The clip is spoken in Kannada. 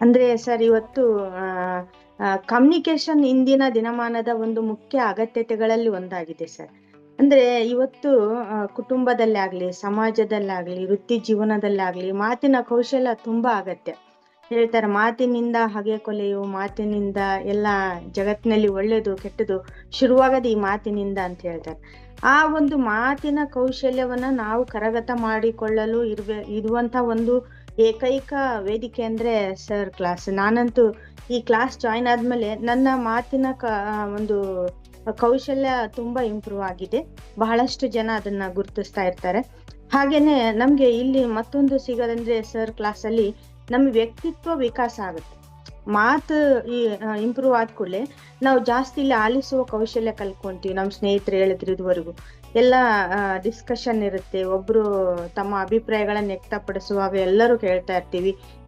ಅಂದ್ರೆ ಸರ್ ಇವತ್ತು ಕಮ್ಯುನಿಕೇಶನ್ ಇಂದಿನ ದಿನಮಾನದ ಒಂದು ಮುಖ್ಯ ಅಗತ್ಯತೆಗಳಲ್ಲಿ ಒಂದಾಗಿದೆ ಸರ್. ಅಂದ್ರೆ ಇವತ್ತು ಆ, ಕುಟುಂಬದಲ್ಲಾಗ್ಲಿ ಸಮಾಜದಲ್ಲಾಗ್ಲಿ ವೃತ್ತಿ ಜೀವನದಲ್ಲಾಗ್ಲಿ ಮಾತಿನ ಕೌಶಲ್ಯ ತುಂಬಾ ಅಗತ್ಯ. ಹೇಳ್ತಾರೆ ಮಾತಿನಿಂದ ಹಗೆ ಕೊಲೆಯು ಮಾತಿನಿಂದ ಎಲ್ಲ ಜಗತ್ತಿನಲ್ಲಿ ಒಳ್ಳೇದು ಕೆಟ್ಟದು ಶುರುವಾಗದು ಈ ಮಾತಿನಿಂದ ಅಂತ ಹೇಳ್ತಾರೆ. ಆ ಒಂದು ಮಾತಿನ ಕೌಶಲ್ಯವನ್ನ ನಾವು ಕರಗತ ಮಾಡಿಕೊಳ್ಳಲು ಇರ್ಬೇ ಇರುವಂತ ಒಂದು ಏಕೈಕ ವೇದಿಕೆ ಅಂದ್ರೆ ಸರ್ ಕ್ಲಾಸ್ ನಾನಂತೂ ಈ ಕ್ಲಾಸ್ ಜಾಯಿನ್ ಆದ್ಮೇಲೆ ನನ್ನ ಮಾತಿನ ಕ ಒಂದು ಕೌಶಲ್ಯ ತುಂಬಾ ಇಂಪ್ರೂವ್ ಆಗಿದೆ. ಬಹಳಷ್ಟು ಜನ ಅದನ್ನ ಗುರುತಿಸ್ತಾ ಇರ್ತಾರೆ. ಹಾಗೇನೆ ನಮ್ಗೆ ಇಲ್ಲಿ ಮತ್ತೊಂದು ಸಿಗೋದಂದ್ರೆ ಸರ್ ಕ್ಲಾಸ್ ಅಲ್ಲಿ ನಮ್ಮ ವ್ಯಕ್ತಿತ್ವ ವಿಕಾಸ ಆಗುತ್ತೆ. ಮಾತು ಈ ಇಂಪ್ರೂವ್ ಆದ ಕೂಡಲೇ ನಾವು ಜಾಸ್ತಿ ಇಲ್ಲಿ ಆಲಿಸುವ ಕೌಶಲ್ಯ ಕಲ್ತ್ಕೊಂತೀವಿ. ನಮ್ಮ ಸ್ನೇಹಿತರು ಹೇಳಿದ್ರು ಇದುವರೆಗೂ ಎಲ್ಲ ಡಿಸ್ಕಷನ್ ಇರುತ್ತೆ. ಒಬ್ರು ತಮ್ಮ ಅಭಿಪ್ರಾಯಗಳನ್ನ ವ್ಯಕ್ತಪಡಿಸುವಾಗ ಎಲ್ಲರೂ ಕೇಳ್ತಾ ಇರ್ತೀವಿ.